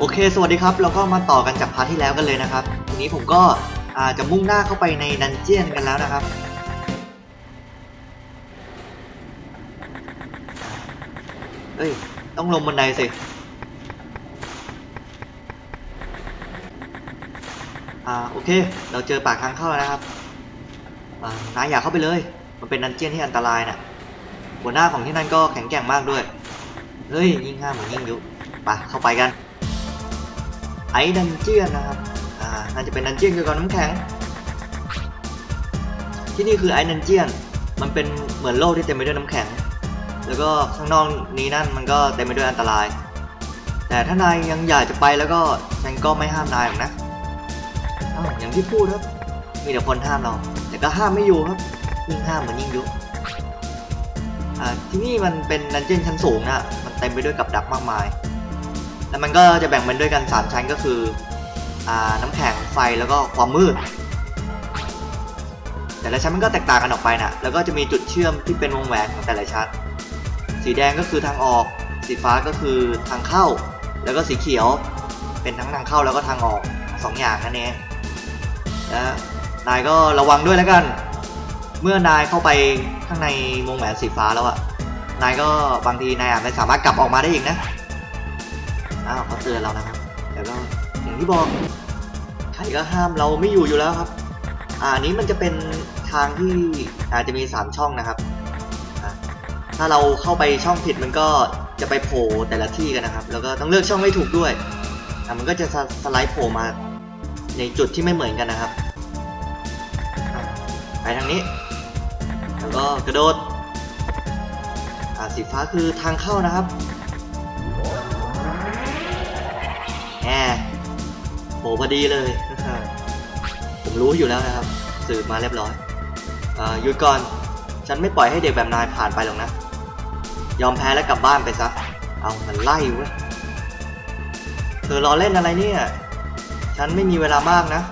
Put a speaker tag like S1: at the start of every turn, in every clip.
S1: โอเค สวัสดีครับ เราก็มาต่อกันจากพาร์ทที่แล้วกันเลยนะครับ ทีนี้ผมก็จะมุ่งหน้าเข้าไปในดันเจียนกันแล้วนะครับ เอ้ย ต้องลงบันไดสิ อ่า โอเค เราเจอปากทางเข้าแล้วนะครับนายอยากเข้าไปเลย มันเป็นดันเจียนที่อันตรายน่ะ หัวหน้าของที่นั่นก็แข็งแกร่งมากด้วย เฮ้ย ยิ่งห้ามเหมือนยิ่งยุไปเข้าไปกัน ไอ้ดันเจียนนะครับ อ่า น่าจะเป็นดันเจียนเกี่ยวกับน้ำแข็ง ที่นี่คือไอ้ดันเจียน มันเป็นเหมือนโลกที่เต็มไปด้วยน้ำแข็ง แล้วก็ข้างนอกนี้นั่นมันก็เต็มไปด้วยอันตราย แต่ถ้านายยังอยากจะไปแล้วก็ฉันก็ไม่ห้ามนายหรอกนะออย่างที่พูดครับ มีแต่คนห้ามเรา แต่ก็ห้ามไม่อยู่ครับยิ่งห้ามมันยิ่งยุอ่าที่นี่มันเป็นดันเจียนชั้นสูงนะมันเต็มไปด้วยกับดักมากมาย แล้วมันก็จะแบ่งเป็นด้วยกัน 3 ชั้นก็คืออน้ำแข็งไฟแล้วก็ความมืด แต่ละชั้นมันก็แตกต่างกันออกไปนะแล้วก็จะมีจุดเชื่อมที่เป็นวงแหวนของแต่ละชั้น สีแดงก็คือทางออก สีฟ้าก็คือทางเข้า แล้วก็สีเขียวเป็นทั้งทางเข้าแล้วก็ทางออกสองอย่างนั่นเองนะนายก็ระวังด้วยแล้วกัน เมื่อนายเข้าไปข้างในวงแหวนสีฟ้าแล้วอะนายก็บางทีนายอาจไม่สามารถกลับออกมาได้อีกนะ อ้าวเขาเตือนเรานะครับแต่ก็อย่างที่บอกใครก็ห้ามเราไม่อยู่อยู่แล้วครับ อ่าอันนี้มันจะเป็นทางที่อาจจะมีสามช่องนะครับถ้าเราเข้าไปช่องผิดมันก็จะไปโผล่แต่ละที่กันนะครับ แล้วก็ต้องเลือกช่องให้ถูกด้วยมันก็จะสสไลด์โผล่มาในจุดที่ไม่เหมือนกันนะครับไปทางนี้ แล้วก็กระโดดสีฟ้าคือทางเข้านะครับ โหพอดีเลยผมรู้อยู่แล้วนะครับ สืบมาเรียบร้อยอ่าหยุดก่อน ฉันไม่ปล่อยให้เด็กแบบนายผ่านไปหรอกนะ ยอมแพ้แล้วกลับบ้านไปซะ เอามันไล่เว้ย เธอรอเล่นอะไรเนี่ย ฉันไม่มีเวลามากนะ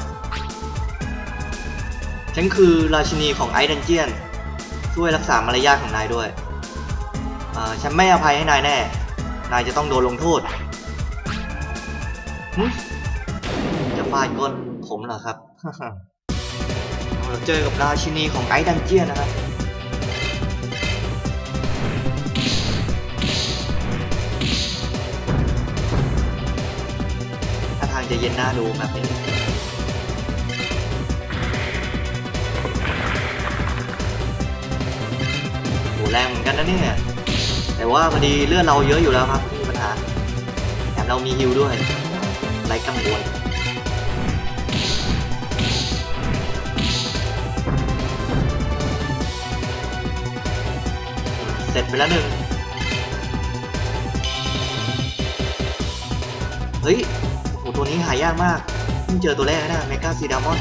S1: ฉันคือราชินีของไอดันเจียน ช่วยรักษามารยาทของนายด้วยอ่าฉันไม่อภัยให้นายแน่ นายจะต้องโดนลงโทษ จะฟาดก้นผมเหรอครับ เราเจอกับราชินีของไอซ์ดันเจียนนะครับถ้าทางจะเย็นหน้าดูแบบนี้โหแรงเหมือนกันนะเนี่ย แต่ว่าพอดีเลือดเราเยอะอยู่แล้วครับไม่มีปัญหาแถมเรามีฮิวด้วย ไรกังวลเสร็จไปแล้วหนึ่งเฮ้ยโอ้โหตัวนี้หายากมากเพิ่งเจอตัวแรกนะเมกาซีดามอน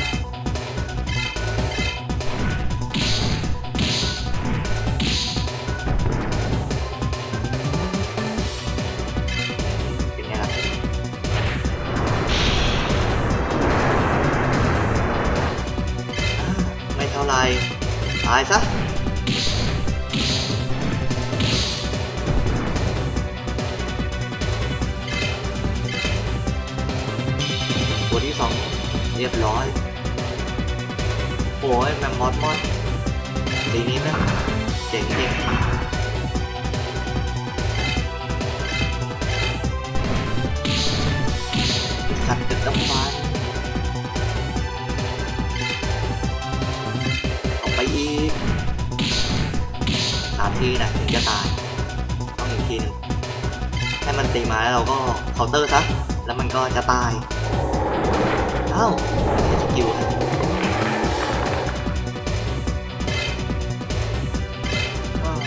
S1: าไรตายซะตัวที่สองเรียบร้อยโอ้ยแมมมอสมอนสีนี้แม่งเจ๋งจริงสัตว์ตึกน้ำมัน ทีนะถึงจะตาย ต้องอีกทีหนึงให้มันตีมาแล้วเราก็เคาน์เตอร์ซะ แล้วมันก็จะตาย เอ้าใช้สกิลนะอ้าว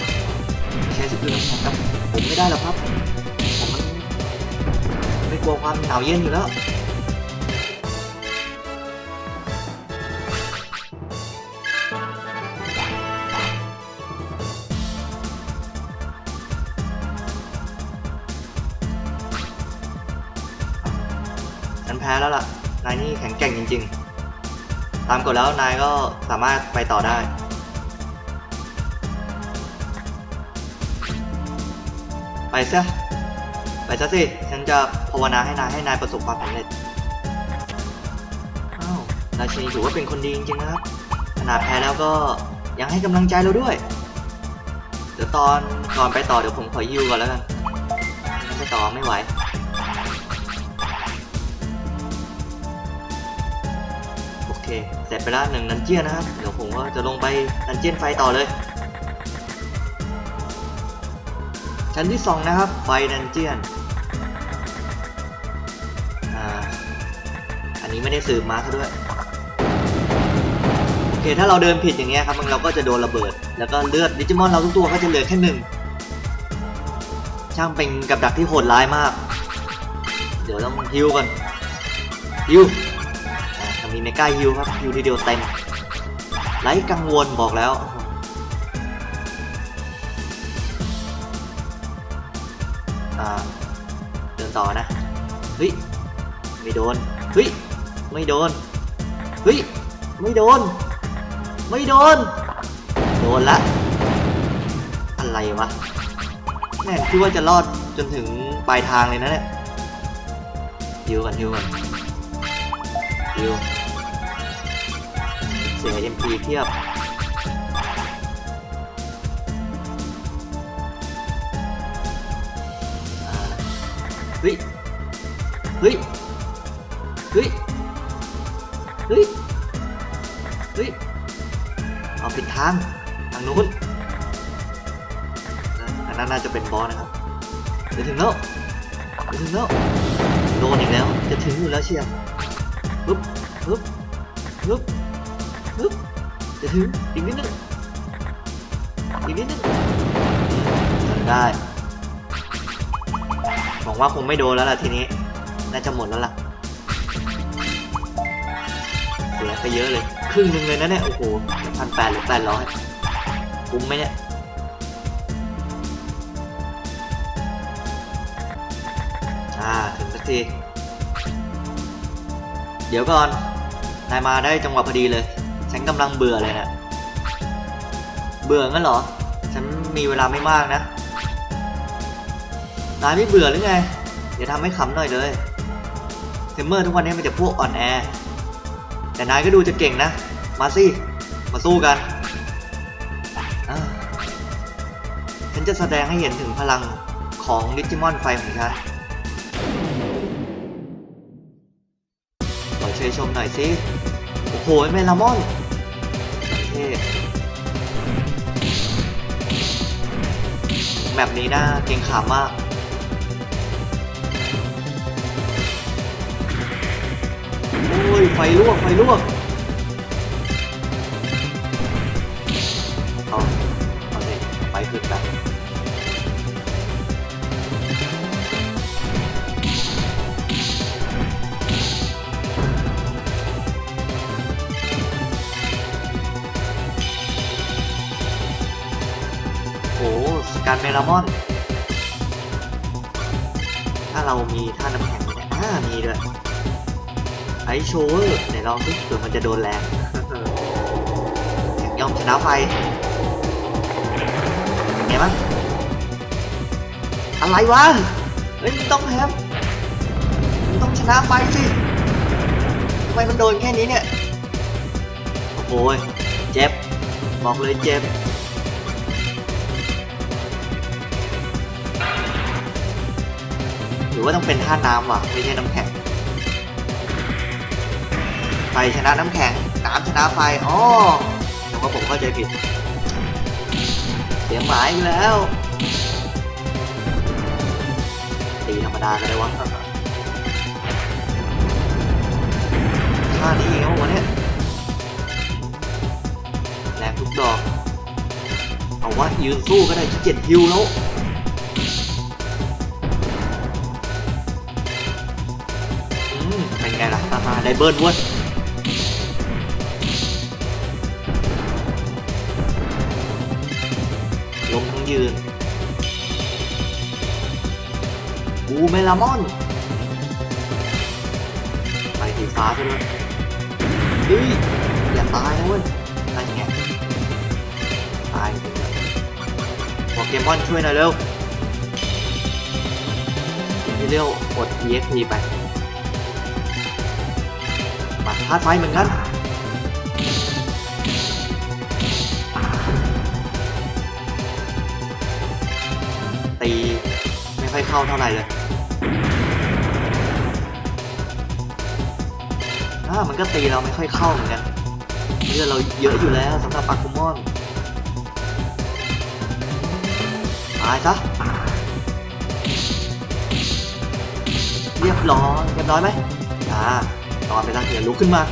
S1: ใช้สกิลน้ำแข็งกับผมไม่ได้หรอกครับ ผมมันไม่กลัวความหนาวเย็นอยู่แล้ว พ้แล้วล่ะ นายนี่แข็งแกร่งจริง ๆ ตามกฎแล้วนายก็สามารถไปต่อได้ ไปซะ ไปซะสิ ฉันจะภาวนาให้นายให้นายประสบความสำเร็จอ้าวราชินีถือว่าเป็นคนดีจริงๆนะครับ ขนาดแพ้แล้วก็ยังให้กำลังใจเราด้วย เดี๋ยวตอนก่อนไปต่อเดี๋ยวผมขอยิวก่อนแล้วกันงั้นไปต่อไม่ไหว เคเสร็จไปแล้วหนึ่งดันเจียนนะครับ เดี๋ยวผมก็จะลงไปดันเจียนไฟต่อเลย ชั้นที่สองนะครับ ไฟดันเจียนอ่าอันนี้ไม่ได้สืบมาซะด้วยโอเคถ้าเราเดินผิดอย่างเงี้ยครับมันเราก็จะโดนระเบิด แล้วก็เลือดดิจิมอนเราทุกตัวก็จะเหลือแค่หนึ่งช่างเป็นกับดักที่โหดร้ายมาก เดี๋ยวต้องฮิวก่อนฮิว มีเมกาฮิวครับฮิวทีเดียวเต็มไร้กังวลบอกแล้วเดินต่อนะเฮ้ยไม่โดนเฮ้ยไม่โดนเฮ้ยไม่โดน ไม่โดน โดนละ อะไรวะแม่คิดว่าจะรอดจนถึงปลายทางเลยนะเนี่ยฮิวก่อนฮิวก่อนฮิว เสีย MP เทียบเฮ้ย เฮ้ย เฮ้ย เฮ้ย เฮ้ย เอาผิดทาง ทางนู้น อันนั้นน่าจะเป็นบอสนะครับจะถึงแล้วจะถึงแล้ว โดนอีกแล้ว จะถึงอยู่แล้วเชียร์ปึ๊บปึ๊บปึ๊บ อีกนิดนึงอีกนิดนึงทำได้หวังว่าคงไม่โดนแล้วล่ะทีนี้ น่าจะหมดแล้วล่ะ เสียไปเยอะเลย ครึ่งหนึ่งเลยนะเนี่ย โอ้โหพันแปดหรือแปดร้อยคุ้มไหมเนี่ยอ่าถึงสักที เดี๋ยวก่อน นายมาได้จังหวะพอดีเลย ฉันกำลังเบื่อเลยนะเบื่องั้นเหรอ ฉันมีเวลาไม่มากนะ นายไม่เบื่อหรือไง อย่าทำให้ขำหน่อยเลยเทมเมอร์ทุกวันนี้มันจะพวกอ่อนแอ แต่นายก็ดูจะเก่งนะ มาสิ มาสู้กัน ฉันจะแสดงให้เห็นถึงพลังของดิจิมอนไฟของฉันขอเชยชมหน่อยสิ โอ้โหเมลามอน เท่แบบนี้น่าเกรงขามมาก โอ้ย ไฟลวก ไฟลวก ลามอน ถ้าเรามีท่าน้ำแข็งเนี่ยอ่ามีด้วยไอโชเวอร์ไหนลองสิเผื่อมันจะโดนแรงแข่งย่อมชนะไฟไงบ้างอะไรวะเฮ้ยต้องแฮมมึงต้องชนะไฟสิทำไมมันโดนแค่นี้เนี่ย โอ้ยเจ็บ บอกเลยเจ็บ รือว่าต้องเป็นท่าน้ำว่ะไม่ใช่น้ำแข็ง ไฟชนะน้ำแข็ง น้ำชนะไฟอ๋อผมว่าผมเข้าใจผิด เสียหมายอีกแล้ว ตีธรรมดาก็ได้วะท่านี้เองวะเนี่ยแรงทุกดอก เอาวะยืนสู้ก็ได้ที่เจ็ดฮิวแล้ว ได้เบิร์นเว้ยลงทั้งยืนบูเมลามอน ไปสีฟ้าซะด้วยเฮ้ยอย่าตายนะเว้ยนั่นไงตายจริงๆโปเกมอนช่วยหน่อยเร็วอิมพีเรียลกด EXP ไป ธาตุไฟเหมือนกันตีไม่ค่อยเข้าเท่าไหร่เลยอ่ามันก็ตีเราไม่ค่อยเข้าเหมือนกันเลือดเราเยอะอยู่แล้วสำหรับปาคุมอนตายซะเรียบร้อยเรียบร้อยไหมอ่า นอนไปแล้วเดี๋ยวลุกขึ้นมา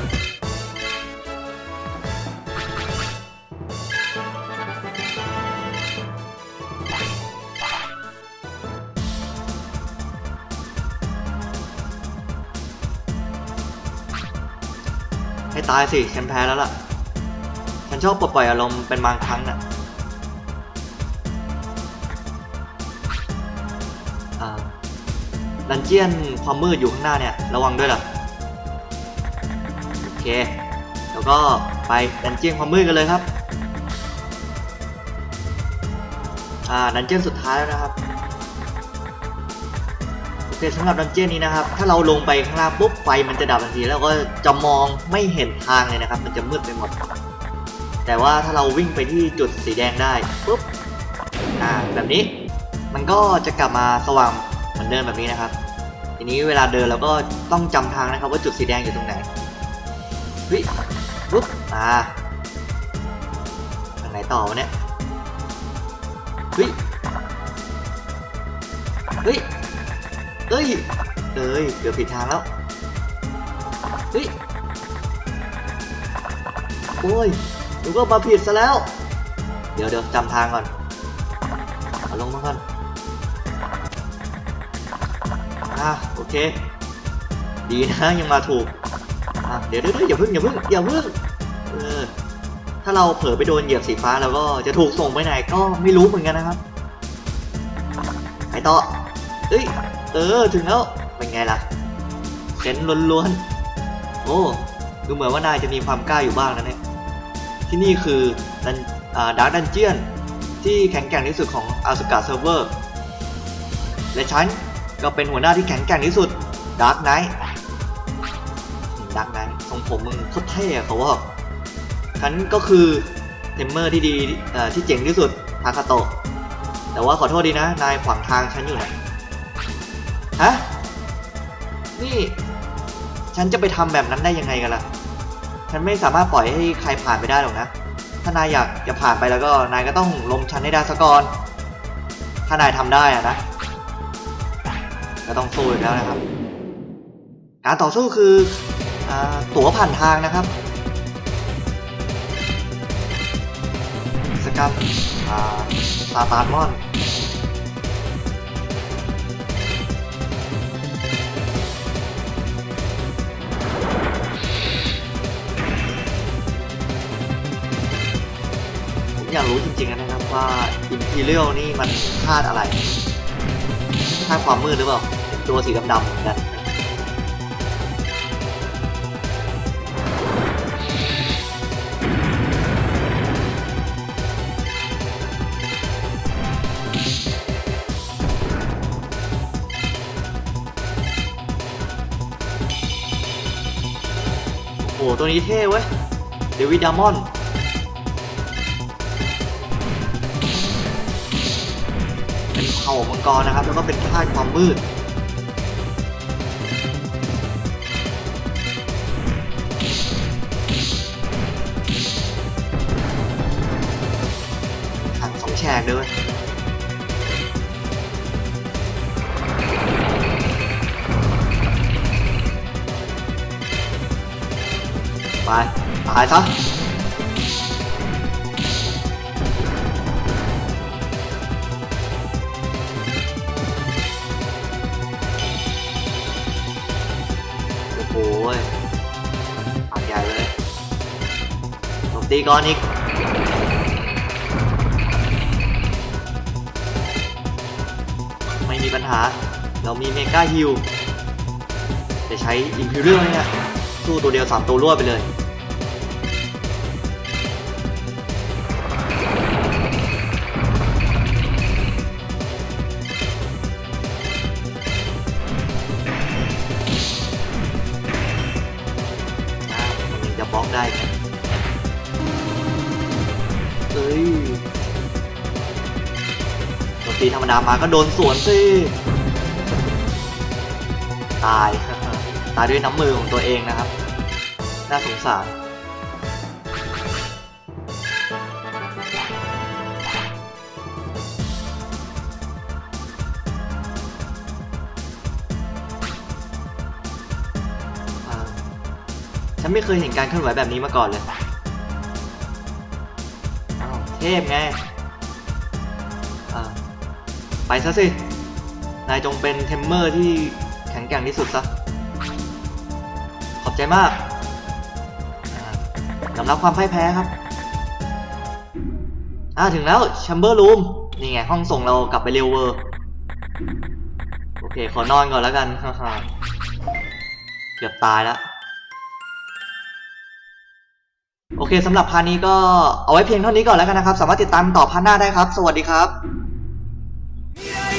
S1: ให้ตายสิฉันแพ้แล้วล่ะ ฉันชอบปลดปล่อยอารมณ์เป็นบางครั้งน่ะอ่าดันเจียนความมืดอยู่ข้างหน้าเนี่ย ระวังด้วยล่ะ เคแล้วก็ไปดันเจียนความมืดกันเลยครับ อ่าดันเจียนสุดท้ายแล้วนะครับโอเคสำหรับดันเจียนนี้นะครับ ถ้าเราลงไปข้างล่างปุ๊บไฟมันจะดับทันที แล้วก็จะมองไม่เห็นทางเลยนะครับ มันจะมืดไปหมด แต่ว่าถ้าเราวิ่งไปที่จุดสีแดงได้ปุ๊บอ่าแบบนี้มันก็จะกลับมาสว่างเหมือนเดิมแบบนี้นะครับ ทีนี้เวลาเดินเราก็ต้องจำทางนะครับ ว่าจุดสีแดงอยู่ตรงไหน เฮ้ยปุ๊บอ่าทางไหนต่อวะเนี่ยเฮ้ยเฮ้ยเอ้ยเอ้ยเกือบผิดทางแล้วเฮ้ยโอ้ยดูก็มาผิดซะแล้ว เดี๋ยวเดี๋ยวจำทางก่อนเอาลงมาก่อนอะโอเค ดีนะยังมาถูก อะเดี๋ยวเดี๋ยวเดี๋ยวอย่าเพิ่งอย่าเพิ่งอย่าเพิ่งเออถ้าเราเผลอไปโดนเหยียบสีฟ้าเราก็จะถูกส่งไปไหนก็ไม่รู้เหมือนกันนะครับไปต่อเอ้ยเออถึงแล้วเป็นไงล่ะเซนล้วนๆโอ้ดูเหมือนว่านายจะมีความกล้าอยู่บ้างนะเนี่ยที่นี่คือดันดาร์ดันเจียนที่แข็งแกร่งที่สุดของอาสกาเซิร์ฟเวอร์และฉันก็เป็นหัวหน้าที่แข็งแกร่งที่สุดดาร์กไนท์ ดาร์กนท์ทรงผมมึงโคตรเท่อะเขาว่าฉันก็คือเทมเมอร์ที่ดีที่เจ๋งที่สุดทาคาโตะแต่ว่าขอโทษดีนะ นายขวางทางฉันอยู่นฮะนี่ฉันจะไปทำแบบนั้นได้ยังไงกันล่ะ ฉันไม่สามารถปล่อยให้ใครผ่านไปได้หรอกนะ ถ้านายอยากจะผ่านไปแล้วก็นายก็ต้องล้มฉันให้ได้ซะก่อน ถ้านายทำได้อะนะ ก็ต้องสู้อีกแล้วนะครับ การต่อสู้คือ ตั๋วผ่านทางนะครับสกัมอ่าซาตานมอนผมอยากรู้จริงๆนะครับว่า Imperial นี่มันธาตุอะไรธาตุความมืดหรือเปล่าตัวสีดำๆเหมือนกัน ตัวนี้เท่เว้ย เดวิดดามอน เป็นเผ่ามังกรนะครับ แล้วก็เป็นธาตุความมืดถังสองแฉกด้วย ไปตายซะโอ้โหใหญ่เลยผมตีก่อนอีกไม่มีปัญหา เรามีเมกาฮิลจะใช้อิมพิเรียลเนี่ยสู้ตัวเดียว3ตัวรวดไปเลย ได้ไงเอ้ยโดนตีธรรมดามาก็โดนสวนสิ ตาย ตายด้วยน้ำมือของตัวเองนะครับ น่าสงสาร ฉันไม่เคยเห็นการเคลื่อนไหวแบบนี้มาก่อนเลยเทพไงไปซะสิ นายจงเป็นเทมเมอร์ที่แข็งแกร่งที่สุดซะ ขอบใจมากยอมรับความพ่ายแพ้ครับอ่าถึงแล้วแชมเบอร์รูมนี่ไง ห้องส่งเรากลับไปเร็วเวอร์ โอเค ขอนอนก่อนแล้วกันฮ่าเกือบตายแล้ว เคสำหรับพาร์ทนี้ก็เอาไว้เพียงเท่านี้ก่อนแล้วกันนะครับ สามารถติดตามต่อพาร์ทหน้าได้ครับ สวัสดีครับ